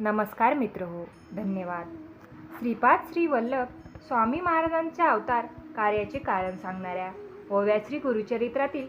नमस्कार मित्र हो धन्यवाद. श्रीपाद श्री वल्लभ स्वामी महाराजांच्या अवतार कार्याचे कारण सांगणाऱ्या ओव्या श्री गुरुचरित्रातील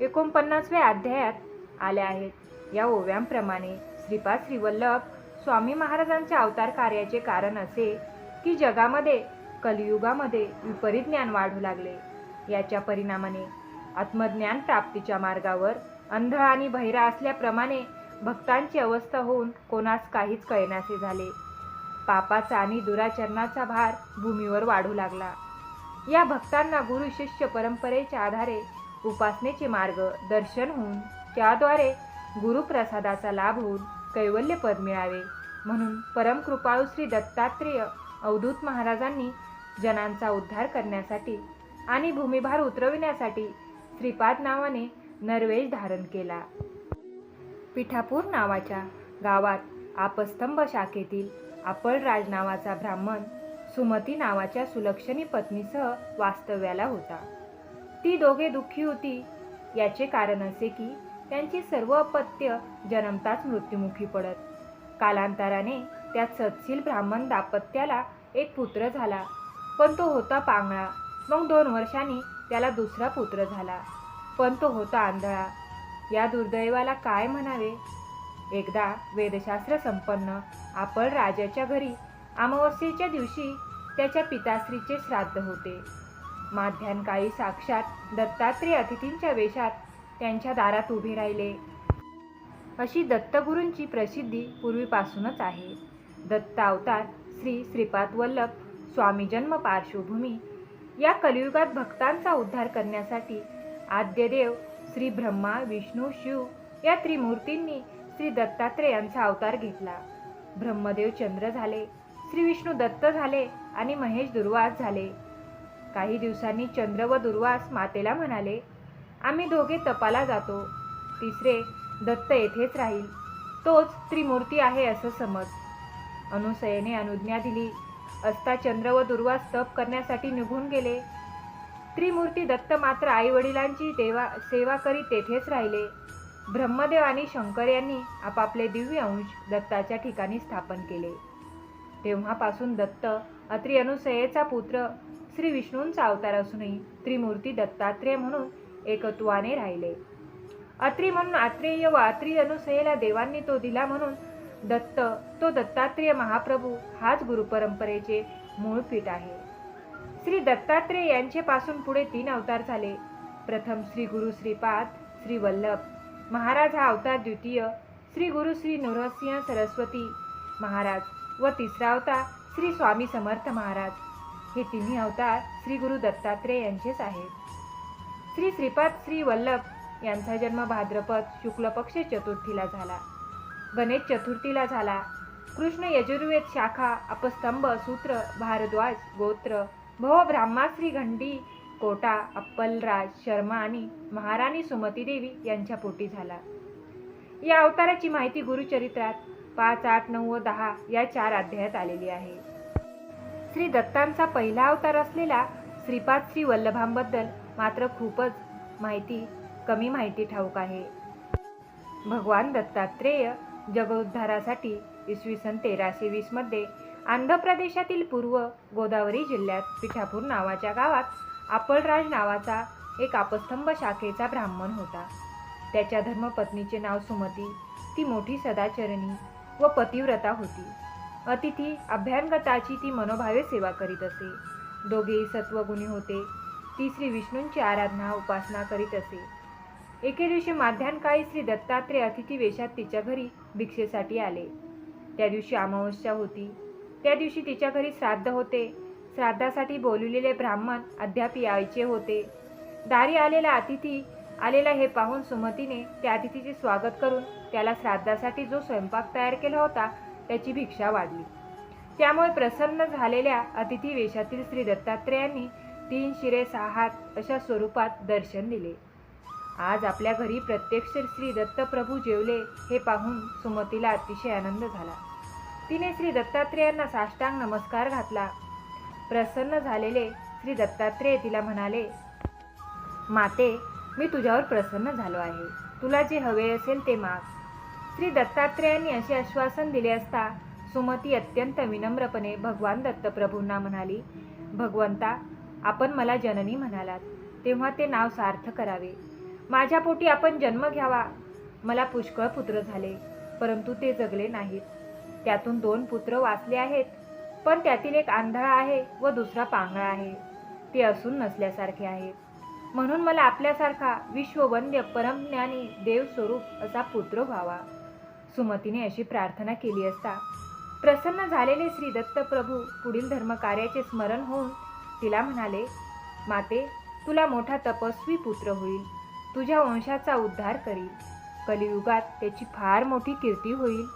एकोणपन्नासव्या अध्यायात आल्या आहेत. या ओव्यांप्रमाणे श्रीपाद श्रीवल्लभ स्वामी महाराजांच्या अवतार कार्याचे कारण असे की जगामध्ये कलियुगामध्ये विपरीत ज्ञान वाढू लागले. याच्या परिणामाने आत्मज्ञान प्राप्तीच्या मार्गावर अंध आणि बहिरा असल्याप्रमाणे भक्तांची अवस्था होऊन कोणास काहीच कळण्याचे झाले. पापाचा आणि दुराचरणाचा भार भूमीवर वाढू लागला. या भक्तांना गुरु शिष्य परंपरेच्या आधारे उपासनेचे मार्ग दर्शन होऊन त्याद्वारे गुरुप्रसादाचा लाभ होऊन कैवल्यपद मिळावे. म्हणून परमकृपाळू श्री दत्तात्रेय अवधूत महाराजांनी जनांचा उद्धार करण्यासाठी आणि भूमिभार उतरविण्यासाठी श्रीपाद नावाने नरवेश धारण केला. पिठापूर नावाच्या गावात आपस्तंभ शाखेतील आपळराज नावाचा ब्राह्मण सुमती नावाच्या सुलक्षणी पत्नीसह वास्तव्याला होता. ती दोघे दुःखी होती. याचे कारण असे की त्यांची सर्व अपत्य जन्मताच मृत्युमुखी पडत. कालांतराने त्या सत्शील ब्राह्मण दाम्पत्याला एक पुत्र झाला. पण तो होता पांगळा. मग दोन वर्षांनी त्याला दुसरा पुत्र झाला. पण तो होता आंधळा. या दुर्दैवाला काय म्हणावे? एकदा वेदशास्त्र संपन्न आपण राजाच्या घरी अमावस्येच्या दिवशी त्याच्या पिताश्रीचे श्राद्ध होते. माध्यानकाळी साक्षात दत्तात्रेय अतिथींच्या वेशात त्यांच्या दारात उभे राहिले. अशी दत्तगुरूंची प्रसिद्धी पूर्वीपासूनच आहे. दत्त अवतार श्री श्रीपाद वल्लभ स्वामी जन्म पार्श्वभूमी या कलियुगात भक्तांचा उद्धार करण्यासाठी आद्यदेव श्री ब्रह्मा विष्णू शिव या त्रिमूर्तींनी श्री दत्तात्रेयांचा अवतार घेतला. ब्रह्मदेव चंद्र झाले श्री विष्णू दत्त झाले आणि महेश दुर्वास झाले. काही दिवसांनी चंद्र व दुर्वास मातेला म्हणाले आम्ही दोघे तपाला जातो. तिसरे दत्त येथेच राहील. तोच त्रिमूर्ती आहे असं समज. अनुसयेने अनुज्ञा दिली. असता चंद्र व दुर्वास तप करण्यासाठी निघून गेले. त्रिमूर्ती दत्त मात्र आई वडिलांची देवा सेवा करीत तेथेच राहिले. ब्रह्मदेव आणि शंकर यांनी आपापले दिव्य अंश दत्ताच्या ठिकाणी स्थापन केले. तेव्हापासून दत्त अत्रि अनुसयेचा पुत्र श्री विष्णूंचा अवतार असूनही त्रिमूर्ती दत्तात्रेय म्हणून एकत्वाने राहिले. अत्री म्हणून आत्रेय व अत्री अनुसयेला देवांनी तो दिला म्हणून दत्त तो दत्तात्रेय महाप्रभू हाच गुरुपरंपरेचे मूळ पीठ आहे. श्री दत्तात्रेय यांचेपासून पुढे तीन अवतार झाले. प्रथम श्री गुरु श्रीपाद श्री वल्लभ. महाराज हा अवतार द्वितीय. श्री गुरु श्री नृसिंह सरस्वती महाराज व तिसरा अवतार श्री स्वामी समर्थ महाराज. हे तिन्ही अवतार श्री गुरु दत्तात्रेय यांचेच आहेत. श्री श्रीपाद श्री वल्लभ यांचा जन्म भाद्रपद शुक्ल पक्ष चतुर्थीला झाला. गणेश चतुर्थीला झाला. कृष्ण यजुर्वेद शाखा अपस्तंभ सूत्र भारद्वाज गोत्र भव ब्राह्माश्री घंडी कोटा अप्पलराज शर्मा आणि महाराणी सुमती देवी यांच्या पोटी झाला. या अवताराची माहिती गुरुचरित्रात पाच आठ नऊ व दहा या चार अध्यायात आलेली आहे. श्री दत्तांचा पहिला अवतार असलेला श्रीपाद श्री वल्लभांबद्दल मात्र खूपच माहिती कमी माहिती ठाऊक आहे. भगवान दत्तात्रेय जगोद्धारासाठी इसवी सन तेराशे वीसमध्ये आंध्र प्रदेशातील पूर्व गोदावरी जिल्ह्यात पिठापूर नावाच्या गावात आपळराज नावाचा एक आपस्तंभ शाखेचा ब्राह्मण होता. त्याच्या धर्मपत्नीचे नाव सुमती ती मोठी सदाचरणी व पतिव्रता होती. अतिथी अभ्यांगताची ती मनोभावे सेवा करीत असे. दोघेही सत्वगुणी होते. ती श्री विष्णूंची आराधना उपासना करीत असे. एके दिवशी माध्यानकाळी श्री दत्तात्रेय अतिथी वेशात तिच्या घरी भिक्षेसाठी आले. त्या दिवशी अमावस्या होती. त्या दिवशी तिच्या घरी श्राद्ध होते. श्राद्धासाठी बोलवलेले ब्राह्मण अद्याप यायचे होते. दारी आलेला अतिथी आलेला हे पाहून सुमतीने त्या अतिथीचे स्वागत करून त्याला श्राद्धासाठी जो स्वयंपाक तयार केला होता त्याची भिक्षा वाढली. त्यामुळे प्रसन्न झालेल्या अतिथी वेशातील श्री दत्तात्रेयांनी तीन शिरे सहा हात अशा स्वरूपात दर्शन दिले. आज आपल्या घरी प्रत्यक्ष श्री दत्तप्रभू जेवले हे पाहून सुमतीला अतिशय आनंद झाला. तिने श्री दत्तात्रेयांना साष्टांग नमस्कार घातला. प्रसन्न झालेले श्री दत्तात्रेय तिला म्हणाले माते मी तुझ्यावर प्रसन्न झालो आहे. तुला जे हवे असेल ते माग. श्री दत्तात्रेयांनी असे आश्वासन दिले असता सुमती अत्यंत विनम्रपणे भगवान दत्तप्रभूंना म्हणाली भगवंता आपण मला जननी म्हणालात. तेव्हा ते नाव सार्थ करावे. माझ्या पोटी आपण जन्म घ्यावा. मला पुष्कळ पुत्र झाले परंतु ते जगले नाहीत. त्यातून दोन पुत्र वाचले आहेत. पण त्यातील एक आंधळा आहे व दुसरा पांगळा आहे. ते असून नसल्यासारखे आहे. म्हणून मला आपल्यासारखा विश्ववंद्य परमज्ञानी देवस्वरूप असा पुत्र व्हावा. सुमतीने अशी प्रार्थना केली असता प्रसन्न झालेले श्री दत्तप्रभू पुढील धर्मकार्याचे स्मरण होऊन तिला म्हणाले माते तुला मोठा तपस्वी पुत्र होईल. तुझ्या वंशाचा उद्धार करील. कलियुगात त्याची फार मोठी कीर्ती होईल.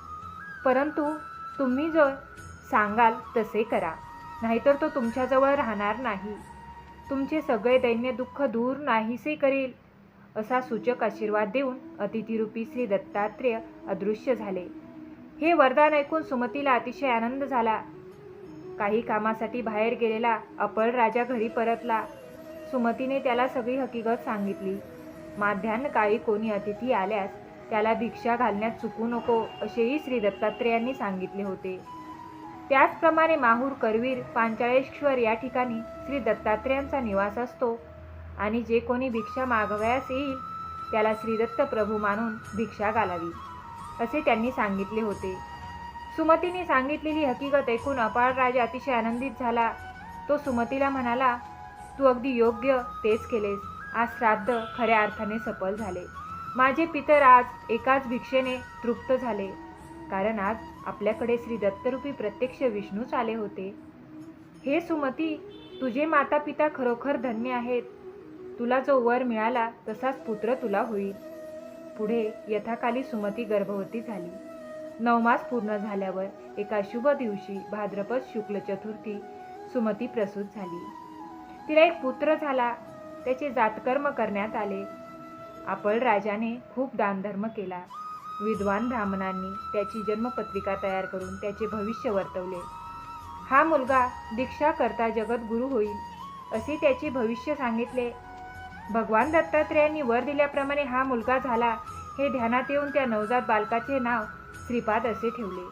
परंतु तुम्ही जो सांगाल तसे करा. नाहीतर तो तुमच्याजवळ राहणार नाही. तुमचे सगळे दैन्य दुःख दूर नाहीसे करेल असा सूचक आशीर्वाद देऊन अतिथिरूपी श्री दत्तात्रेय अदृश्य झाले. हे वरदान ऐकून सुमतीला अतिशय आनंद झाला. काही कामासाठी बाहेर गेलेला अपळ राजा घरी परतला. सुमतीने त्याला सगळी हकीकत सांगितली. माध्यान्ह काळी कोणी अतिथी आल्यास त्याला भिक्षा घालण्यात चुकू नको असेही श्री दत्तात्रेयांनी सांगितले होते. त्याचप्रमाणे माहूर करवीर पांचाळेश्वर या ठिकाणी श्री दत्तात्रेयांचा निवास असतो. आणि जे कोणी भिक्षा मागवयास येईल त्याला श्रीदत्त प्रभू मानून भिक्षा घालावी असे त्यांनी सांगितले होते. सुमतीने सांगितलेली हकीकत ऐकून अपाळ राजा अतिशय आनंदित झाला. तो सुमतीला म्हणाला तू अगदी योग्य तेच केलेस. आज श्राद्ध खऱ्या अर्थाने सफल झाले. माझे पितर आज एकाच भिक्षेने तृप्त झाले. कारण आज आपल्याकडे श्री दत्तरूपी प्रत्यक्ष विष्णूच आले होते. हे सुमती तुझे माता पिता खरोखर धन्य आहेत. तुला जो वर मिळाला तसाच पुत्र तुला होईल. पुढे यथाकाली सुमती गर्भवती झाली. नवमास पूर्ण झाल्यावर एका शुभ दिवशी भाद्रपद शुक्ल चतुर्थी सुमती प्रसूत झाली. तिला एक पुत्र झाला. त्याचे जातकर्म करण्यात आले. आपण राजाने खूप दानधर्म केला. विद्वान ब्राह्मणांनी त्याची जन्मपत्रिका तयार करून त्याचे भविष्य वर्तवले. हा मुलगा दीक्षा करता जगद्गुरू होईल असे त्याचे भविष्य सांगितले. भगवान दत्तात्रेयांनी वर दिल्याप्रमाणे हा मुलगा झाला हे ध्यानात येऊन त्या नवजात बालकाचे नाव श्रीपाद असे ठेवले.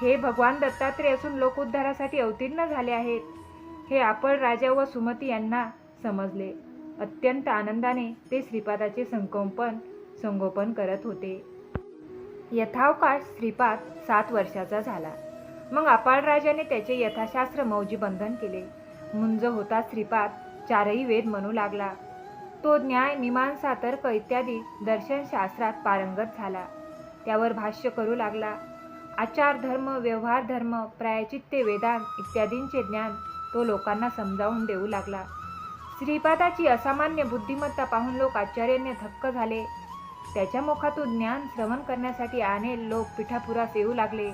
हे भगवान दत्तात्रेय असून लोकोद्धारासाठी अवतीर्ण झाले आहेत हे आपण राजा व सुमती यांना समजले. अत्यंत आनंदाने ते श्रीपादाचे संकोपन संगोपन करत होते. यथावकाश श्रीपाद सात वर्षाचा झाला. मग अपाळ राजाने त्याचे यथाशास्त्र मौजी बंधन केले. मुंज होता श्रीपाद चारही वेद म्हणू लागला. तो न्याय मीमांसा तर्क इत्यादी दर्शनशास्त्रात पारंगत झाला. त्यावर भाष्य करू लागला. आचार धर्म व्यवहार धर्म प्रायचित्ते वेदांत इत्यादींचे ज्ञान तो लोकांना समजावून देऊ लागला. श्रीपादाची असामान्य बुद्धिमत्ता पाहून लोक आश्चर्याने थक्क झाले. त्याच्या मुखातून ज्ञान श्रवण करण्यासाठी अनेक लोक पिठापुरास येऊ लागले.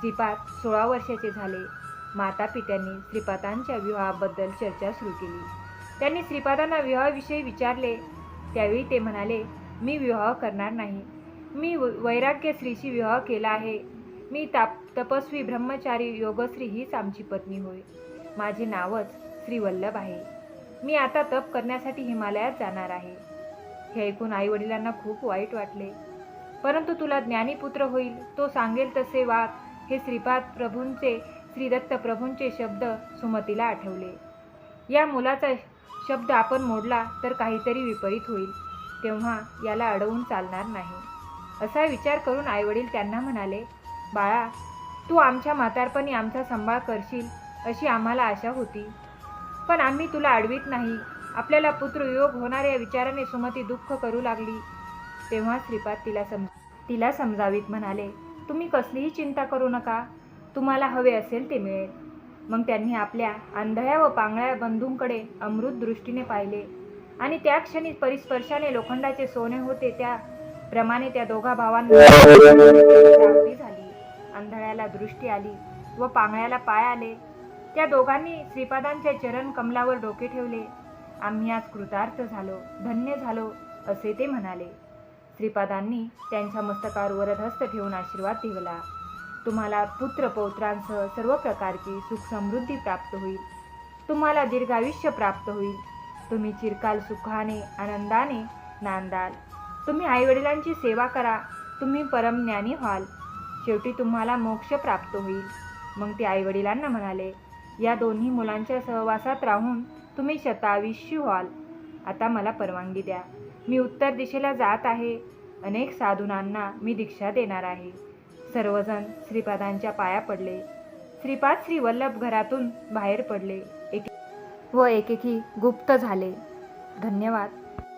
श्रीपाद सोळा वर्षाचे झाले. माता पित्यांनी श्रीपादांच्या विवाहाबद्दल चर्चा सुरू केली. त्यांनी श्रीपादांना विवाहाविषयी विचारले. त्यावेळी ते म्हणाले मी विवाह करणार नाही. मी वैराग्य स्त्रीशी विवाह केला आहे. मी ताप तपस्वी ब्रह्मचारी योगश्री हीच आमची पत्नी होय. माझे नावच श्रीवल्लभ आहे. मी आता तप करण्यासाठी हिमालयात जाणार आहे. हे ऐकून आई वडिलांना खूप वाईट वाटले. परंतु तुला ज्ञानीपुत्र होईल तो सांगेल तसे वाग हे श्रीपाद प्रभूंचे श्रीदत्त प्रभूंचे शब्द सुमतीला आठवले. या मुलाचा शब्द आपण मोडला तर काहीतरी विपरीत होईल. तेव्हा याला अडवून चालणार नाही. असा विचार करून आईवडील त्यांना म्हणाले बाळा तू आमच्या म्हातारपणी आमचा सांभाळ करशील अशी आम्हाला आशा होती. पण आम्ही तुला अडवीत नाही. आपल्याला पुत्र योग होणाऱ्या विचाराने सुमती दुःख करू लागली. तेव्हा श्रीपाद तिला सम तिला समजावीत म्हणाले तुम्ही कसलीही चिंता करू नका. तुम्हाला हवे असेल ते मिळेल. मग त्यांनी आपल्या आंधळ्या व पांगळ्या बंधूंकडे अमृत दृष्टीने पाहिले. आणि त्या क्षणी परिस्पर्शाने लोखंडाचे सोने होते त्या प्रमाणे त्या दोघा भावांना झाली. आंधळ्याला दृष्टी आली व पांगळ्याला पाय आले. त्या दोघांनी श्रीपादांच्या चरण कमलावर डोके ठेवले. आम्ही आज कृतार्थ झालो धन्य झालो असे ते म्हणाले. श्रीपादांनी त्यांच्या मस्तकावर वरदहस्त ठेवून आशीर्वाद दिला तुम्हाला पुत्र पौत्रांसह सर्व प्रकारची सुख समृद्धी प्राप्त होईल. तुम्हाला दीर्घायुष्य प्राप्त होईल. तुम्ही चिरकाल सुखाने आनंदाने नांदाल. तुम्ही आईवडिलांची सेवा करा. तुम्ही परमज्ञानी व्हाल. शेवटी तुम्हाला मोक्ष प्राप्त होईल. मग ते आईवडिलांना म्हणाले या दोन्ही मुलांच्या सहवासात राहून तुम्ही शताविष्यू व्हाल. आता मला परवानगी द्या. मी उत्तर दिशेला जात आहे. अनेक साधुनांना मी दीक्षा देणार आहे. सर्वजण श्रीपादांच्या पाया पडले. श्रीपाद श्री वल्लभ घरातून बाहेर पडले. एक व एकेकी गुप्त झाले. धन्यवाद.